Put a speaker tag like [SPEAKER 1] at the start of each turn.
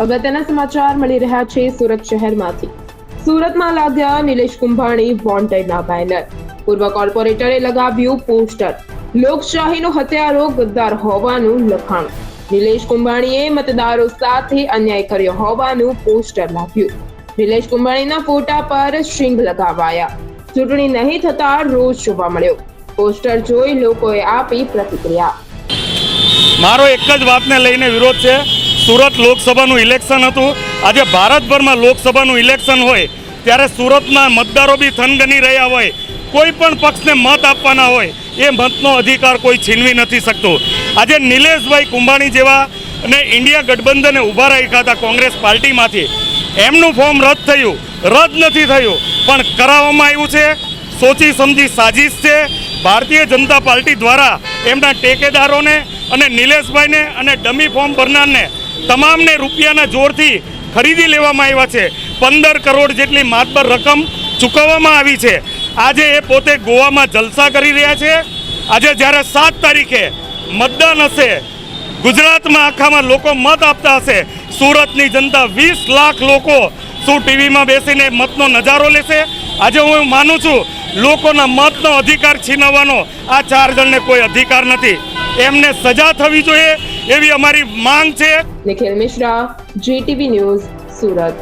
[SPEAKER 1] અગત્યના સમાચાર મળી રહ્યા છે સુરત શહેરમાંથી. સુરતમાં લાગ્યા નિલેશ કુંભાણી વોન્ટેડના બેનર. પૂર્વ કોર્પોરેટરે લગાવ્યું પોસ્ટર. લોકશાહીનો હત્યારો ગદ્દાર હોવાનું લખાણ. નિલેશ કુંભાણીએ મતદારો સાથે અન્યાય કર્યો હોવાનું પોસ્ટર લાવ્યું નિલેશ કુંભાણીના ફોટા પર શિંગ લગાવાયા. ચૂંટણી નહીં થતા રોજ જોવા મળ્યો. પોસ્ટર જોઈ લોકોએ આપી પ્રતિક્રિયા.
[SPEAKER 2] મારો એક જ વાતને લઈને વિરોધ છે. સુરત લોકસભાનું ઇલેક્શન હતું. આજે ભારતભરમાં લોકસભાનું ઇલેક્શન હોય, ત્યારે સુરતના મતદારો બી થનગની રહ્યા હોય, કોઈ પણ પક્ષને મત આપવાના હોય, એ મતનો અધિકાર કોઈ છીનવી નથી શકતું. આજે નિલેશભાઈ કુંભાણી જેવા અને ઇન્ડિયા ગઠબંધને ઊભા રાખ્યા હતા કોંગ્રેસ પાર્ટીમાંથી. એમનું ફોર્મ રદ થયું. રદ નથી થયું, પણ કરાવવામાં આવ્યું છે. સોચી સમજી સાજિશ છે. ભારતીય જનતા પાર્ટી દ્વારા એમના ટેકેદારોને અને નિલેશભાઈને અને ડમી ફોર્મ ભરનારને તમામને રૂપિયાના જોરથી ખરીદી લેવામાં આવ્યા છે. પંદર કરોડ જેટલી માતબર રકમ ચૂકવવામાં આવી છે. આજે એ પોતે ગોવામાં જલસા કરી રહ્યા છે. આજે જ્યારે સાત તારીખે મતદાન હશે, ગુજરાતમાં આખામાં લોકો મત આપતા હશે, સુરતની જનતા વીસ લાખ લોકો શું ટીવીમાં બેસીને મતનો નજારો લેશે? આજે હું માનું છું, લોકોના મતનો અધિકાર છીનવવાનો આ ચાર જણને કોઈ અધિકાર નથી. એમને સજા થવી જોઈએ એવી અમારી માંગ છે.
[SPEAKER 1] Nikhil Mishra GTV news Surat.